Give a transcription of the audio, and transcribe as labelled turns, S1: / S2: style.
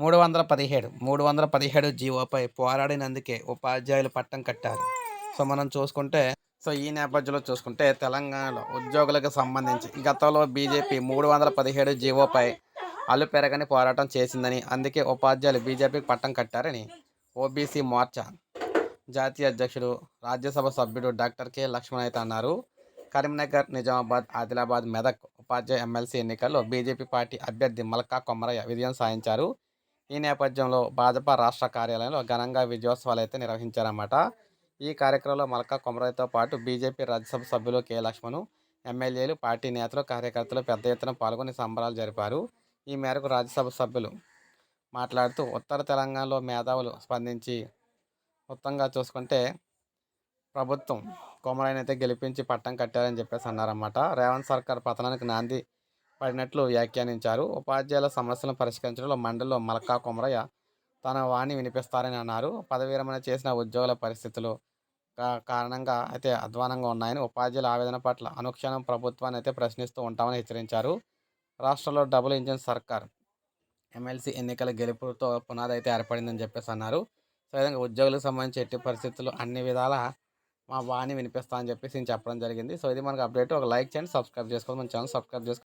S1: మూడు వందల పదిహేడు మూడు వందల పదిహేడు జీవోపై పోరాడినందుకే ఉపాధ్యాయులు పట్టం కట్టారు. సో మనం చూసుకుంటే సో ఈ నేపథ్యంలో చూసుకుంటే తెలంగాణలో ఉద్యోగులకు సంబంధించి గతంలో బీజేపీ మూడు వందల పదిహేడు జీవోపై అల్లు పెరగని పోరాటం చేసిందని అందుకే ఉపాధ్యాయులు బీజేపీకి పట్టం కట్టారని ఓబీసీ మోర్చా జాతీయ అధ్యక్షుడు రాజ్యసభ సభ్యుడు డాక్టర్ కె. లక్ష్మణ్ అయితే అన్నారు. కరీంనగర్ నిజామాబాద్ ఆదిలాబాద్ మెదక్ ఉపాధ్యాయ ఎమ్మెల్సీ ఎన్నికల్లో బీజేపీ పార్టీ అభ్యర్థి మల్కా కొమ్మరయ్య విజయం సాధించారు. ఈ నేపథ్యంలో భాజపా రాష్ట్ర కార్యాలయంలో ఘనంగా విజయోత్సవాలు అయితే నిర్వహించారన్నమాట. ఈ కార్యక్రమంలో మల్కా కొమరయ్యతో పాటు బీజేపీ రాజ్యసభ సభ్యులు కె. లక్ష్మణ్ ఎమ్మెల్యేలు పార్టీ నేతలు కార్యకర్తలు పెద్ద ఎత్తున పాల్గొని సంబరాలు జరిపారు. ఈ మేరకు రాజ్యసభ సభ్యులు మాట్లాడుతూ ఉత్తర తెలంగాణలో మేధావులు స్పందించి మొత్తంగా చూసుకుంటే ప్రభుత్వం కొమరాయిని గెలిపించి పట్టం కట్టారని చెప్పేసి అన్నారన్నమాట. రేవంత్ సర్కార్ పతనానికి నాంది పడినట్లు వ్యాఖ్యానించారు. ఉపాధ్యాయుల సమస్యలను పరిష్కరించడంలో మండలిలో మలకా కొమరయ్య తన వాణి వినిపిస్తారని అన్నారు. పదవి విరమణ చేసిన ఉద్యోగుల పరిస్థితులు కా- కారణంగా అయితే అధ్వానంగా ఉన్నాయని ఉపాధ్యాయుల ఆవేదన పట్ల అనుక్షణం ప్రభుత్వాన్ని అయితే ప్రశ్నిస్తూ ఉంటామని హెచ్చరించారు. రాష్ట్రంలో డబుల్ ఇంజిన్ సర్కార్ ఎమ్మెల్సీ ఎన్నికల గెలుపుతో పునాది అయితే ఏర్పడిందని చెప్పేసి అన్నారు. సో విధంగా ఉద్యోగులకు సంబంధించి ఎట్టి పరిస్థితులు అన్ని విధాల మా వాణి వినిపిస్తా అని చెప్పేసి నేను చెప్పడం జరిగింది. సో ఇది మనకు అప్డేట్. ఒక లైక్ చేయండి సబ్స్క్రైబ్ చేసుకోండి. మన ఛానల్ సబ్స్క్రైబ్ చేసుకోండి